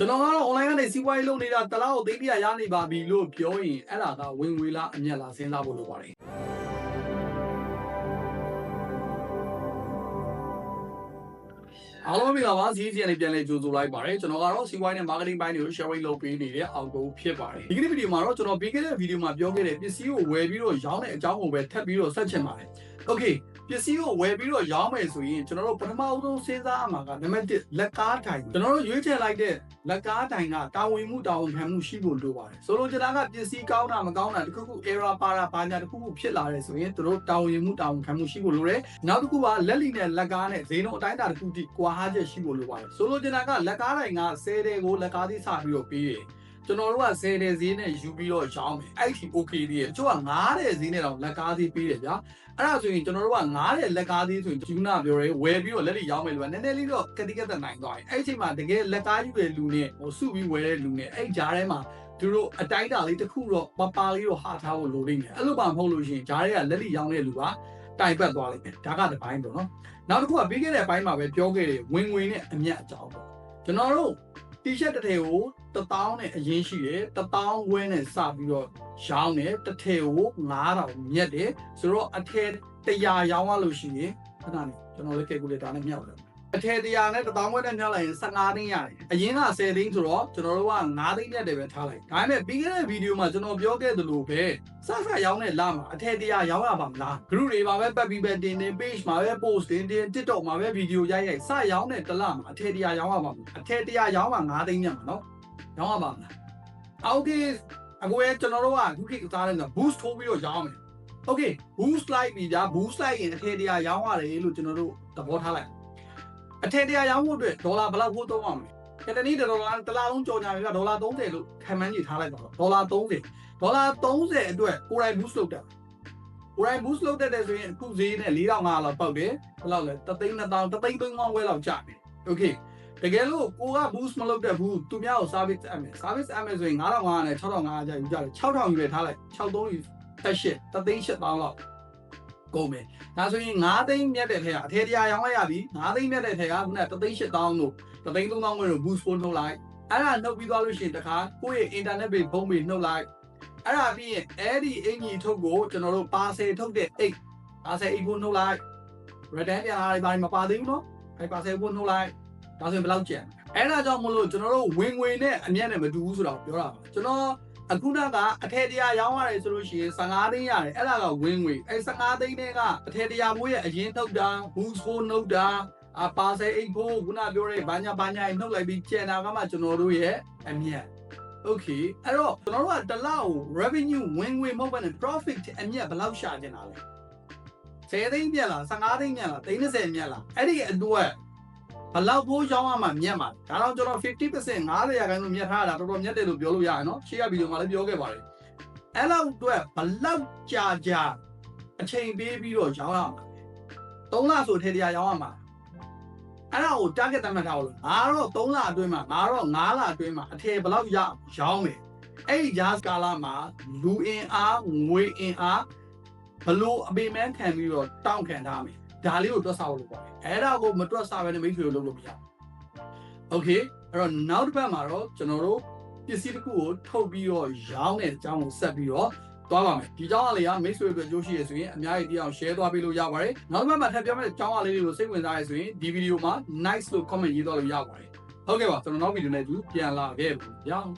ကျွန်တော်ကတော့ online ကနေစီးပွားရေးလုပ်နေတာတစ်လောက်သိန်းပြရနေပါပြီလို့ပြောရင်အဲ့ဒါကဝင်ငွေလားအမြတ်လားစဉ်းစားဖို့လိုပါတယ်အားလုံးမင်္ဂလာပါစီးစီးနဲ့ပြန်လဲကြိုဆိုလိုက်ပါတယ်ကျွန်တော်ကတော့စီးပွားရေးနဲ့ marketing ဘိုင်းတွေကို sharing လုပ်ပေးနေတဲ့အောင်ကုန်ဖြစ်ပါတယ်ဒီကနေ့ဗီဒီယိုမှာတော့ကျွန်တော်ပေးခဲ့တဲ့ဗီဒီယိုမှာပြောခဲ့တဲ့ပစ္စည်းကိုဝယ်ပြီးတော့ရောင်းတဲ့အကြောင်းကိုပဲထပ်ပြီးတော့ဆက်ချင်ပါတယ် okay ပစ္စည်းကိုဝယ်ပြီးတော့ရောင်းမယ်ဆိုရင်ကျွန်တော်တို့ပထမအဆုံးစဉ်းစားရမှာကနံပါတ်1လက်ကားထိုင်ကျွန်တော်တို့ရွေးချယ်လိုက်တဲ့လက်ကားထိုင်ကတာဝန်မှုတာဝန်ခံမှုရှိဖို့လိုပါတယ်ဆိုလိုချင်တာကပစ္စည်းကောင်းတာမကောင်းတာတခုခု error ပါတာဘာညာတခုခုဖြစ်လာတယ်ဆိုရင်တို့တာဝန်မှုတာဝန်ခံမှုရှိဖို့လိုတယ်နောက်တစ်ခုကလက်လီနဲ့လက်ကားနဲ့ဈေးနှုန်းအတိုင်းအတာတစ်ခုတိကွာဟချက်ရှိဖို့လိုပါတယ်ဆိုလိုချင်တာကလက်ကားထိုင်က10တဲ့ကိုလက်ကားသီးစပြီးတော့ပေးတယ် ကျွန်တော်တို့က10တဲ့ဈေးနဲ့ယူပြီးတော့ရောင်းမယ်အဲ့ဒီ okay သေးတယ်တချို့က9တဲ့ဈေးနဲ့တော့လက်ကားသီးပေးတယ်ဗျာအဲ့ဒါဆိုရင်ကျွန်တော်တို့က9တဲ့လက်ကားသေးဆိုရင်ဂျူနာပြောရဲဝယ်ပြီးတော့လက်လိရောင်းမယ်လို့ကနည်းနည်းလေးတော့ကတိကတ်နိုင်သွားတယ်အဲ့ဒီအချိန်မှာတကယ်လက်ကားယူတဲ့လူနဲ့ဟိုစုပြီးဝယ်တဲ့လူနဲ့အဲ့ကြားထဲမှာသူတို့အတိုင်းတာလေးတစ်ခုတော့ပပလေးတော့ဟာထားဖို့လိုလိမ့်မယ်အဲ့လိုမှမဟုတ်လို့ရှိရင်ဂျားတွေကလက်လိရောင်းတဲ့လူကတိုင်ပတ်သွားလိမ့်မယ်ဒါကတစ်ပိုင်းပေါ့နော်နောက်တစ်ခုကပြီးခဲ့တဲ့အပိုင်းမှာပဲပြောခဲ့တယ်ဝင်ငွေနဲ့အမြတ်အကြောင်းပေါ့ကျွန်တော်တို့ t-shirt တစ်ထည်ကို1000နဲ့အရင်ရှိတယ်1000ဝဲနဲ့စပြီးတော့ရောင်းတယ်တစ်ထည်ကို9000မြတ်တယ်ဆိုတော့အထည်100ရောင်းရလို့ရှိရင်ခဏနေကျွန်တော်လည်း calculator နဲ့မြောက်တယ် အထည်100နဲ့1000ဝဲနဲ့မြောက်လိုက်ရင်15သိန်းရတယ်အရင်က10သိန်းဆိုတော့ကျွန်တော်တို့က9သိန်းမြတ်တယ်ပဲထားလိုက်ဒါပေမဲ့ပြီးခဲ့တဲ့ဗီဒီယိုမှာကျွန်တော်ပြောခဲ့သလိုပဲစစရောင်းတဲ့လမှာအထည်100ရောင်းရပါမလား group တွေမှာပဲပတ်ပြီးပဲတင်တင် page မှာပဲ post တင်တင် TikTok မှာပဲဗီဒီယိုရိုက်ရိုက်စရောင်းတဲ့တစ်လမှာအထည်100ရောင်းရပါမလားအထည်100ရောင်းမှ9သိန်းမြတ်မှာနော်ရောင်းရပါမလား။ Okay အကိုရဲ့ကျွန်တော်တို့ကခုခေတ်စားတဲ့က boost ထိုးပြီးတော့ရောင်းမယ်။ Okay boost လိုက်ပြီဗျာ boost လိုက်ရင်အထည်တရားရောင်းရတယ်လို့ကျွန်တော်တို့သဘောထားလိုက်။ အထည်တရားရောင်းဖို့အတွက်ဒေါ်လာဘယ်လောက်ဖို့သုံးရမလဲ။ကတနည်းဒေါ်လာတစ်လားလုံးကြော်ညာပြီဗျာဒေါ်လာ30လို့ခံမှန်းကြည့်ထားလိုက်ပါတော့ဒေါ်လာ30ဒေါ်လာ30အတွက်ကိုယ်တိုင် boost လုပ်တာကိုယ်တိုင် boost လုပ်တတ်တယ်ဆိုရင်အခုဈေးနဲ့4500လောက်ပေါက်တယ်ဘယ်လောက်လဲ3သိန်း2000 3သိန်း3000ဝဲလောက်ကျတယ် Okay တကယ်လို့ကိုက boost မလုပ်တတ်ဘူးသူများကို service အပ်မယ် service အပ်မယ်ဆိုရင်9500နဲ့6500ကျယူကြတယ်6000ယူလဲထားလိုက်63ယူ78တသိန်း8000လောက် ကုန်မယ်ဒါဆိုရင်9သိန်းမြတ်တဲ့ထက်အထေတရားရောင်းလိုက်ရပြီ9သိန်းမြတ်တဲ့ထက်ကခုနက3သိန်း8000တို့3သိန်း3000တို့ boost phone ထုတ်လိုက်အဲ့ဒါနှုတ်ပြီးသွားလို့ရှိရင်တခါကိုယ့်ရဲ့ internet ပဲဘုံပဲနှုတ်လိုက်အဲ့ဒါပြီးရင်အဲ့ဒီအင်ကြီးထုတ်ကိုကျွန်တော်တို့ပါဆယ်ထုတ်တဲ့အိတ်ပါဆယ်အိတ်ကိုနှုတ်လိုက် return ပြန်လာတယ်ဘာမှမပါသေးဘူးနော်အဲ့ပါဆယ်ကိုနှုတ်လိုက်ဒါဆိုရင်ဘယ်လောက်ကျန်အဲ့ဒါကြောင့်မလို့ကျွန်တော်တို့ဝင်ငွေနဲ့အမြတ်နဲ့မတူဘူးဆိုတော့ပြောတာပါကျွန်တော် အခုနကအထည်တရားရောင်းရတယ်ဆိုလို့ရှိရင်15သိန်းရတယ်အဲ့ဒါကဝင်ငွေအဲ့15သိန်းနဲ့ကအထည်တရားမိုးရဲ့အရင်ထုတ်တာ boost ဖို့နှုတ်တာအပါဆယ်အိတ်ဖို့ခုနပြောတဲ့ဘာညာဘာညာနှုတ်လိုက်ပြီးကျန်တာကမှကျွန်တော်တို့ရဲ့အမျက် Okay အဲ့တော့ကျွန်တော်တို့ကတစ်လောက် revenue ဝင်ငွေမဟုတ်ဘဲနဲ့ profit အမျက်ဘယ်လောက်ရှာကျင်တာလဲ10သိန်းမြတ်လား15သိန်းမြတ်လား30မြတ်လားအဲ့ဒီအတွက် ဘလောက်ဖိုးရောင်းရမှမြတ်မှာဒါတော့ကျွန်တော်50% 90ရာခိုင်နှုန်းမြတ်ထားတာတော်တော်မြတ်တယ်လို့ပြောလို့ရတယ်နော်ရှေ့ကဗီဒီယိုမှာလည်းပြောခဲ့ပါတယ်အဲ့လောက်အတွက်ဘလောက်ကြာကြာအချိန်ပေးပြီးတော့ရောင်းရမှာ3လဆိုထေတရားရောင်းရမှာအဲ့ဒါကို target သတ်မှတ်ထားလို့ငါတော့3လအတွင်းမှာငါတော့9လအတွင်းမှာအထည်ဘလောက်ရရောင်းမယ်အဲ့ဒီဂျားကာလာမှာလူအင်အားငွေအင်အားဘလို့အပေမန်းခံပြီးတော့တောင်းခံထားမယ် ဒါလေးကိုတွက်ဆဖို့လုပ်ပါတယ်အဲ့ဒါကိုမတွက်ဆဘဲနဲ့မိတ်ဆွေကိုလုပ်လို့မရဘူး okay အဲ့တော့နောက်တစ်ပတ်မှာတော့ကျွန်တော်တို့ပစ္စည်းတစ်ခုကိုထုတ်ပြီးတော့ရောင်းတဲ့အကြောင်းကိုဆက်ပြီးတော့သွားပါမယ်ဒီကြောင်းအလေးကမိတ်ဆွေတို့ကြိုးရှိရဆိုရင်အများကြီးတရား share သွားပေးလို့ရပါတယ်နောက်တစ်ပတ်မှာထပ်ပြောမယ့်ကြောင်းအလေးတွေကိုစိတ်ဝင်စားရဆိုရင်ဒီဗီဒီယိုမှာ nice လို့ comment ရေးသွားလို့ရပါတယ်ဟုတ်ကဲ့ပါကျွန်တော်နောက်ဗီဒီယိုနဲ့ကြည့်ပြန်လာခဲ့ပါဦး